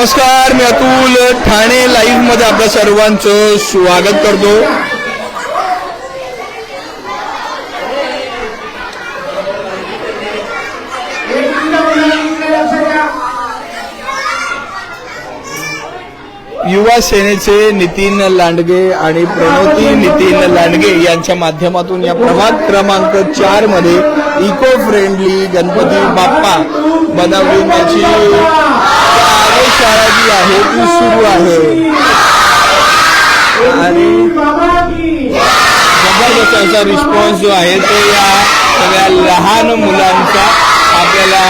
नमस्कार मी अतुल ठाणे लाईव्हमध्ये आपल्या सर्वांचं स्वागत करतो. युवा सेनेचे नितीन लांडगे आणि प्रणोती नितीन लांडगे यांच्या माध्यमातून या प्रभाग क्रमांक चारमध्ये इको फ्रेंडली गणपती बाप्पा बनवण्याची शाळा जी आहे ती सुरू आहे. आणि जबरदस्त असा रिस्पॉन्स जो आहे तो या सगळ्या लहान मुलांचा आपल्याला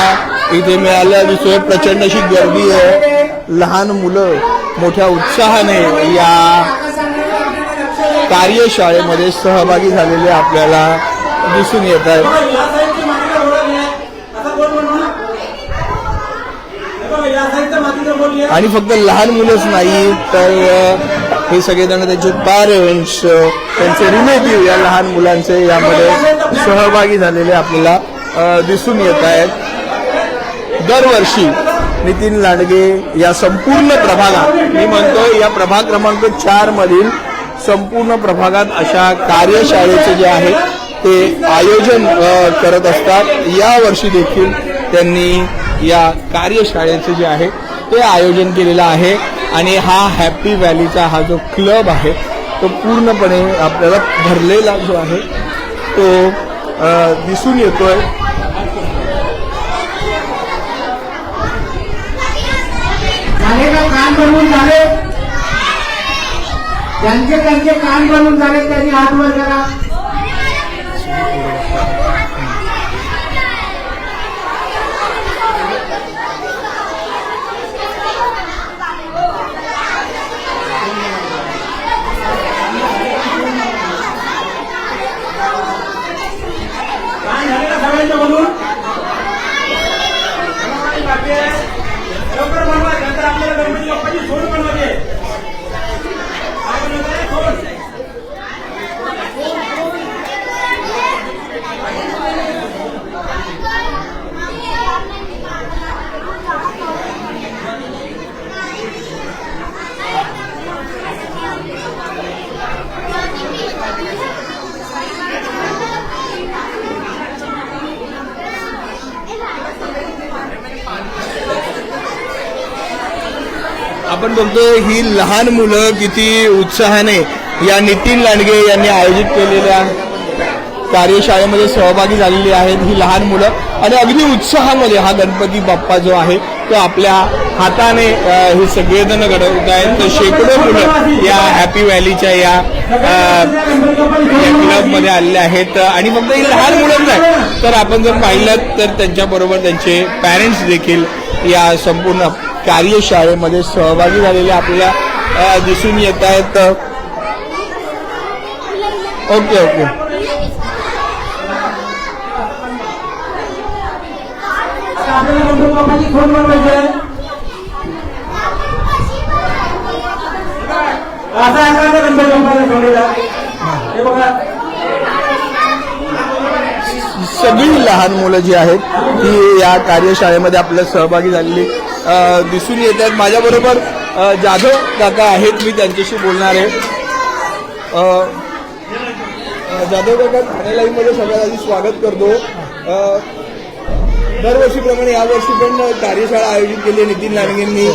इथे मिळाला. दिसतोय प्रचंड अशी गर्दी आहे. लहान मुलं मोठ्या उत्साहाने या कार्यशाळेमध्ये सहभागी झालेले आपल्याला दिसून येत आहेत. आणि फक्त लहान मुलंच नाही तर हे सगळेजण त्यांचे पॅरेंट्स त्यांचे रिलेटिव्ह या लहान मुलांचे यामध्ये सहभागी झालेले आपल्याला दिसून येत आहेत. दरवर्षी नितीन लांडगे या संपूर्ण प्रभागात मी म्हणतो या प्रभाग क्रमांक चार मधील संपूर्ण प्रभागात अशा कार्यशाळेचे जे आहे ते आयोजन करत असतात. या वर्षी देखील त्यांनी या कार्यशाळेचे जे आहे ते आयोजन केलेलं आहे आणि हा हॅपी व्हॅलीचा हा जो क्लब आहे तो पूर्णपणे आपल्याला भरलेला जो आहे तो दिसून येतोय. झाले कान बनवून झाले? त्यांचे त्यांचे कान बनवून झाले त्यांनी हात वर करा कान झाले का सगळ्यांचे बनवून बाकी आहे. लवकर बनवा नंतर आपल्याला गणपती बाप्पाची सोड बनवायची आहे. काय बनवायचं आहे? सोड. आपण ही लहान मुलं किती उत्साहाने या नितीन लांडगे यांनी आयोजित केलेल्या कार्यशाळेमध्ये सहभागी झालेली आहेत ही लहान मुलं. आणि अगदी उत्साहामध्ये हा गणपती बाप्पा जो आहे तो आपल्या हाताने हे सगळेजण घडवत आहेत तर शेकडो मुलं या हॅपी व्हॅलीच्या या या क्लबमध्ये आलेले आहेत. आणि फक्त ही लहान मुलंच नाही तर आपण जर पाहिलं तर त्यांच्याबरोबर त्यांचे पॅरेंट्स देखील या संपूर्ण कार्यशाळेमध्ये सहभागी झालेले आपल्याला दिसून येत आहेत. Okay okay. सगळी लहान मुलं जी आहेत ती या कार्यशाळेमध्ये आपल्या सहभागी झालेली दिसून येत आहेत माझ्याबरोबर जाधव काका आहेत. मी त्यांच्याशी बोलणार आहे. जाधव काका ठाणे लाईव्हमध्ये सगळ्यात आधी स्वागत करतो. दरवर्षीप्रमाणे यावर्षी पण कार्यशाळा आयोजित केली नितीन लांडगेंनी.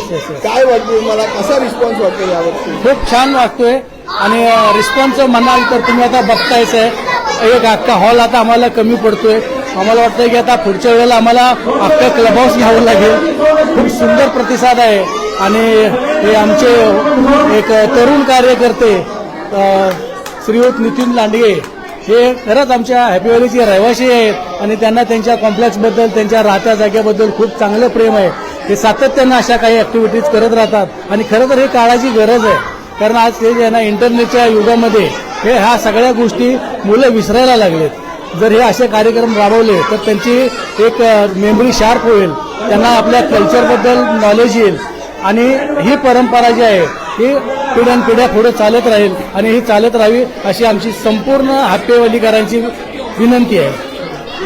काय वाटतं मला कसा रिस्पॉन्स वाटतो यावर्षी खूप छान वाटतोय. आणि रिस्पॉन्स म्हणाल तर तुम्ही आता बघतायच आहे एक अख्खा हॉल आता आम्हाला कमी पडतोय. आम्हाला वाटतं की आता पुढच्या वेळेला आम्हाला आपल्या क्लब हाऊस घ्यावं लागेल. खूप सुंदर प्रतिसाद आहे. आणि हे आमचे एक तरुण कार्यकर्ते श्रीयुत नितीन लांडगे हे खरंच आमच्या हॅपी व्हॅलीचे रहिवासी आहेत आणि त्यांना त्यांच्या कॉम्प्लेक्सबद्दल त्यांच्या राहत्या जागेबद्दल खूप चांगलं प्रेम आहे. हे सातत्यानं अशा काही ऍक्टिव्हिटीज करत राहतात. आणि खरं तर हे काळाची गरज आहे. कारण आज ते जे आहे ना इंटरनेटच्या युगामध्ये हे ह्या सगळ्या गोष्टी मुलं विसरायला लागलेत. जर हे असे कार्यक्रम राबवले तर त्यांची एक मेमरी शार्प होईल. त्यांना आपल्या कल्चरबद्दल नॉलेज येईल. आणि ही परंपरा जी आहे ही पिढ्यानपिढ्या पुढे चालत राहील. आणि ही चालत राहावी अशी आमची संपूर्ण हापेवालीकरांची विनंती आहे.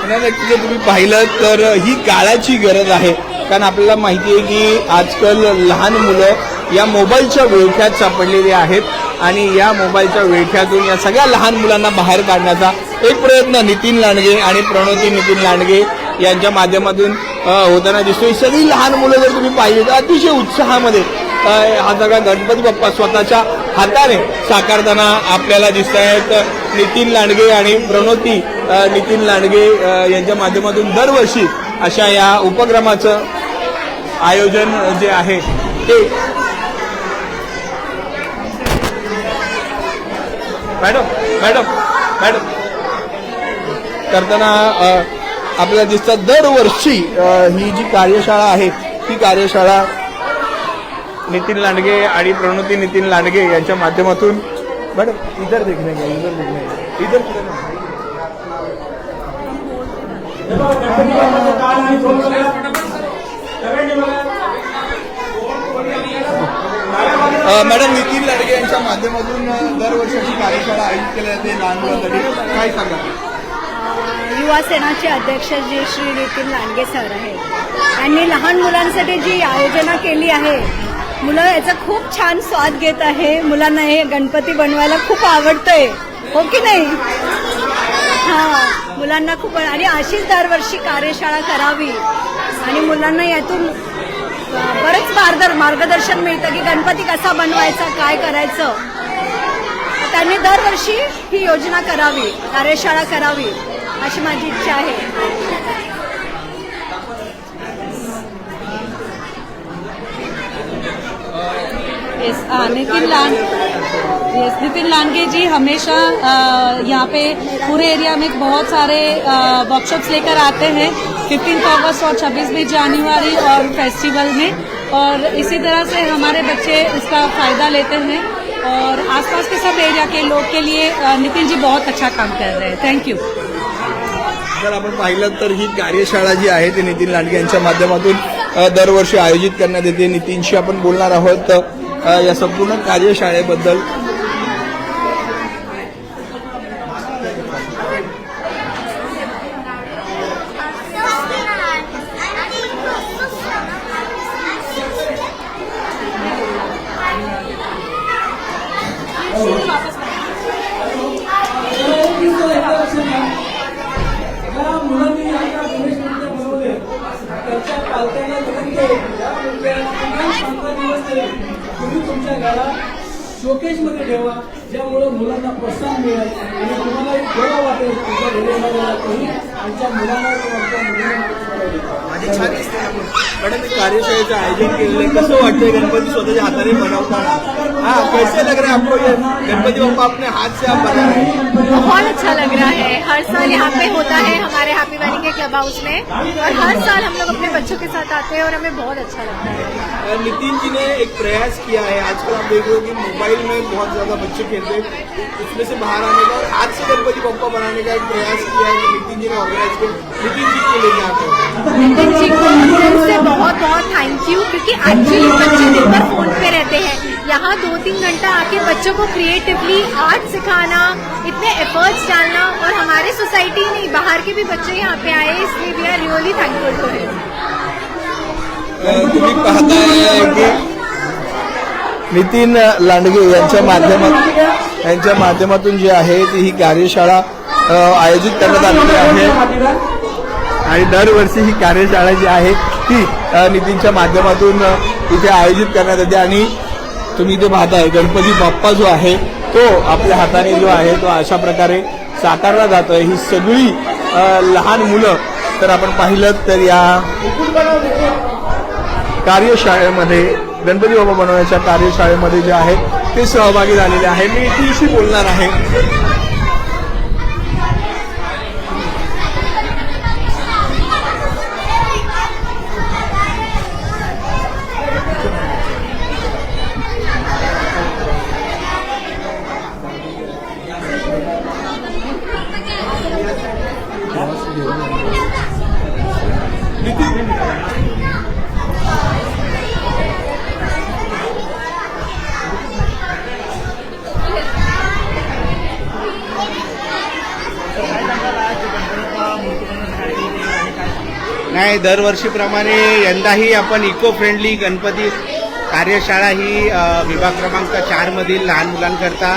नक्की जर तुम्ही पाहिलं तर ही काळाची गरज आहे. कारण आपल्याला माहिती आहे की आजकाल लहान मुलं या मोबाईलच्या विळख्यात सापडलेली आहेत. आणि या मोबाईलच्या विळख्यातून या सगळ्या लहान मुलांना बाहेर काढण्याचा एक प्रयत्न नितीन लांडगे आणि प्रणोती नितीन लांडगे यांच्या माध्यमातून होताना दिसतो सगळी लहान मुलं जर तुम्ही पाहिली तर अतिशय उत्साहामध्ये हा सगळा गणपती बाप्पा स्वतःच्या हाताने साकारताना आपल्याला दिसत आहेत नितीन लांडगे आणि प्रणोती नितीन लांडगे यांच्या माध्यमातून दरवर्षी अशा या उपक्रमाचं आयोजन जे आहे ते मॅडम मॅडम मॅडम. करताना आपल्याला दिसतात दरवर्षी ही जी कार्यशाळा आहे ती कार्यशाळा नितीन लांडगे आणि प्रणोती नितीन लांडगे यांच्या माध्यमातून मॅडम इतर देखणे का इतर देखणे इतर मॅडम नितीन लांडगे यांच्या माध्यमातून दरवर्षी कार्यशाळा आयोजित केल्या जाते लहान मुलांसाठी काय सांगा युवा सेनाचे अध्यक्ष जे श्री नितीन लांडगे सर आहेत. त्यांनी लहान मुलांसाठी जी आयोजना केली आहे मुलं याचा खूप छान स्वाद घेत आहे. मुलांना हे गणपती बनवायला खूप आवडतंय. हो की नाही? हा मुलांना खूप आणि अशीच दरवर्षी कार्यशाळा करावी. आणि मुलांना यातून बरंच मार्ग मार्गदर्शन मिळतं की गणपती कसा बनवायचा काय करायचं. त्यांनी दरवर्षी ही योजना करावी कार्यशाळा करावी. अशी माझी इच्छा आहे. यस नितिन लान यस नितिन लांडगे जी हमेशा यहाँ पे पूरे एरिया में बहुत सारे वर्कशॉप्स लेकर आते हैं। फिफ्टीन अगस्त और छब्बीसवीं जनवरी और फेस्टिवल में। और इसी तरह से हमारे बच्चे इसका फ़ायदा लेते हैं। और आसपास के सब एरिया के लोग के लिए नितिन जी बहुत अच्छा काम कर रहे हैं। थैंक यू जर आपण पाहिलं तर ही कार्यशाळा जी आहे ती नितीन लांडगे यांच्या माध्यमातून दरवर्षी आयोजित करण्यात येते. नितीनशी आपण बोलणार आहोत या संपूर्ण कार्यशाळेबद्दल ज्या मुलांनी आता गणेश मूर्ती बनवले त्यांच्या पालकांना विनंती आहे की या मूर्त्या किमान पंधरा दिवस तरी तुम्ही तुमच्या घरात शोकेशमध्ये ठेवा ज्यामुळं मुलांना प्रोत्साहन मिळेल आणि तुम्हाला एक गोडा वाटेल तुमच्या घरी येणाऱ्याला कोणी आमच्या मुलांना किंवा आमच्या मुलींना माझी छान दिसते ना पण. मॅडम कार्यशाळेचं आयोजन केलेलं आहे. कसं वाटतंय गणपती स्वतःच्या हाताने बनवताना? हा कैसे लग रहा है आपको ये गणपति बप्पा अपने हाथ से आप बना रहे हैं. बहुत अच्छा लग रहा है। हर साल यहाँ पे होता है हमारे हैप्पी वैली के क्लब हाउस में। और हर साल हम लोग अपने बच्चों के साथ आते हैं और हमें बहुत अच्छा लगता है। नितिन जी ने एक प्रयास किया है। आजकल आप देख रहे हो कि मोबाइल में बहुत ज़्यादा बच्चे खेलते हैं। उसमें से बाहर आने का और हाथ से गणपति बप्पा बनाने का एक प्रयास किया है। नितिन जी ने ऑर्गेनाइज किया। नितिन जी को लिए आते हैं नितिन जी को से बहुत बहुत थैंक यू क्योंकि एक्चुअली बच्चे दिन भर फोन पे रहते हैं। यहाँ दो तीन घंटा आके बच्चों को क्रिएटिवली आर्ट सिखाना इतने एफर्ट्स डालना और हमारे सोसाइटी नहीं बाहर के भी बच्चे यहाँ पे आए इसलिए we are really thankful to him तुम्ही पाहताय की नितीन लांडगे यांच्या माध्यमात यांच्या माध्यमातून जी आहे ती ही कार्यशाळा आयोजित करण्यात आलेली आहे. आणि दरवर्षी ही कार्यशाळा जी आहे ती नितीनच्या माध्यमातून इथे आयोजित करण्यात येते आणि तुम्ही इथे पाहताय गणपती बाप्पा जो आहे तो आपल्या हाताने जो आहे तो अशा प्रकारे साकारला जातोय. ही सगळी लहान मुलं तर आपण पाहिलं तर या कार्यशाळेमध्ये गणपती बाबा बनवण्याच्या कार्यशाळेमध्ये जे आहे ते सहभागी झालेले आहे मी इथेशी बोलणार आहे. नाही दरवर्षीप्रमाणे यंदाही आपण इको फ्रेंडली गणपती कार्यशाळा ही विभाग क्रमांक चारमधील लहान मुलांकरता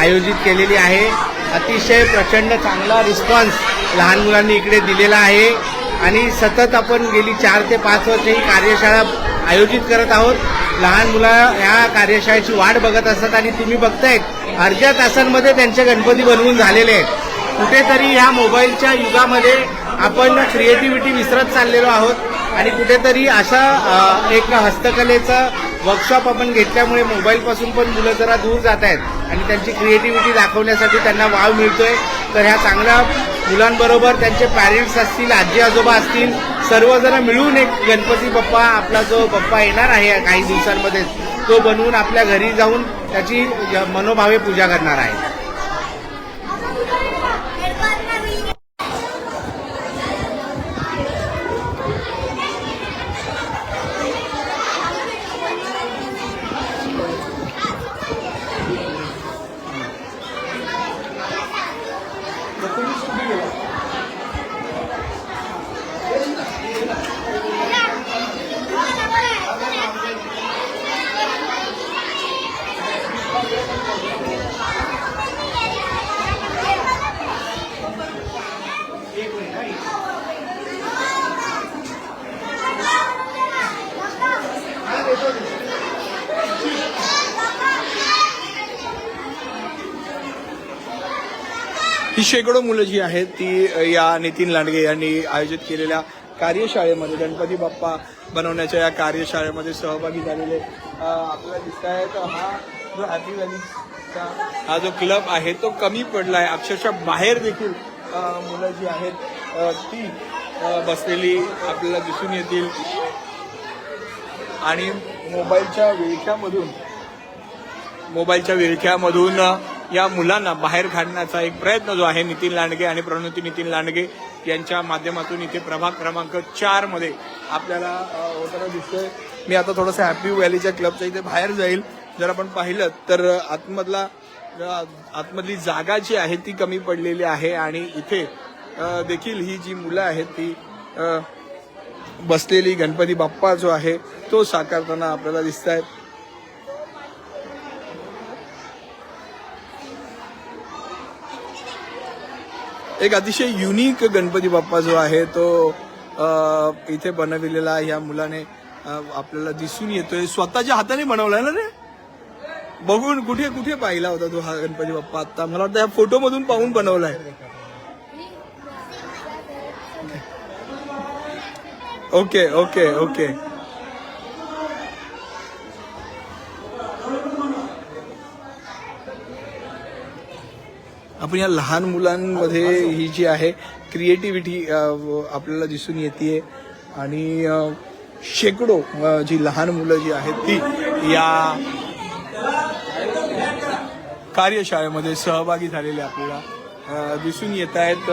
आयोजित केलेली आहे. अतिशय प्रचंड चांगला रिस्पॉन्स लहान मुलांनी इकडे दिलेला आहे. आणि सतत आपण गेली चार ते पाच वर्ष ही कार्यशाळा आयोजित करत आहोत. लहान मुलं ह्या कार्यशाळेची वाट बघत असतात आणि तुम्ही बघतायत अर्ध्या तासांमध्ये त्यांचे गणपती बनवून झालेले आहेत. कुठेतरी ह्या मोबाईलच्या युगामध्ये आपण क्रिएटिव्हिटी विसरत चाललेलो आहोत. आणि कुठेतरी अशा एक हस्तकलेचं वर्कशॉप आपण घेतल्यामुळे मोबाईलपासून पण मुलं जरा दूर जात आहेत आणि त्यांची क्रिएटिव्हिटी दाखवण्यासाठी त्यांना वाव मिळतोय. तर ह्या चांगल्या मुलांबरोबर त्यांचे पॅरेंट्स असतील आजी आजोबा असतील सर्वजण मिळून एक गणपती बाप्पा आपला जो बाप्पा येणार आहे काही दिवसांमध्येच तो बनवून आपल्या घरी जाऊन त्याची मनोभावे पूजा करणार आहे ही शेकडो मुलं जी आहेत ती या नितीन लांडगे यांनी आयोजित केलेल्या कार्यशाळेमध्ये गणपती बाप्पा बनवण्याच्या या कार्यशाळेमध्ये सहभागी झालेले आपल्याला दिसत आहेत हा जो हॅपी व्हॅलीचा हा जो क्लब आहे तो कमी पडला आहे अक्षरशः बाहेर देखील मुलं जी आहेत ती बसलेली आपल्याला दिसून येतील. आणि मोबाईलच्या विळख्यामधून मोबाईलच्या विळख्यामधून या मुलांना बाहेर काढण्याचा एक प्रयत्न जो आहे नितीन लांडगे आणि प्रणोती नितीन लांडगे यांच्या माध्यमातून इथे प्रभाग क्रमांक चारमध्ये आपल्याला होताना दिसतोय. मी आता थोडंसं हॅपी व्हॅलीच्या क्लबच्या इथे बाहेर जाईल. जर आपण पाहिलं तर आतमधला आतमधली जागा जी आहे ती कमी पडलेली आहे आणि इथे देखील ही जी मुलं आहेत ती बसलेली गणपती बाप्पा जो आहे तो साकारताना आपल्याला दिसत आहेत एक अतिशय युनिक गणपती बाप्पा जो आहे तो इथे बनविलेला या मुलाने आपल्याला दिसून येतोय. स्वतःच्या हाताने बनवलाय ना रे? बघून कुठे कुठे पाहिला होता तो हा गणपती बाप्पा आता? मला वाटतं या फोटो मधून पाहून बनवलाय. Okay okay okay. आपण या लहान मुलांमध्ये ही जी आहे क्रिएटिव्हिटी आपल्याला दिसून येते आणि शेकडो जी लहान मुलं जी आहेत ती या कार्यशाळेमध्ये सहभागी झालेले आपल्याला दिसून येत आहेत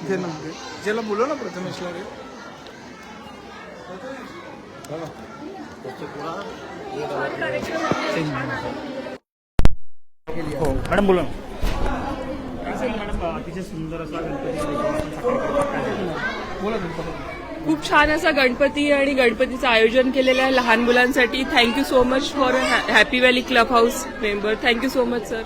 जे ना ज्याला बोलव ना प्रथमेशला रे मॅडम बोला मॅडम अतिशय सुंदर असा गणपती खूप छान असा गणपती आणि गणपतीचं आयोजन केलेलं आहे लहान मुलांसाठी. Thank you so much for happy valley club house member thank you so much sir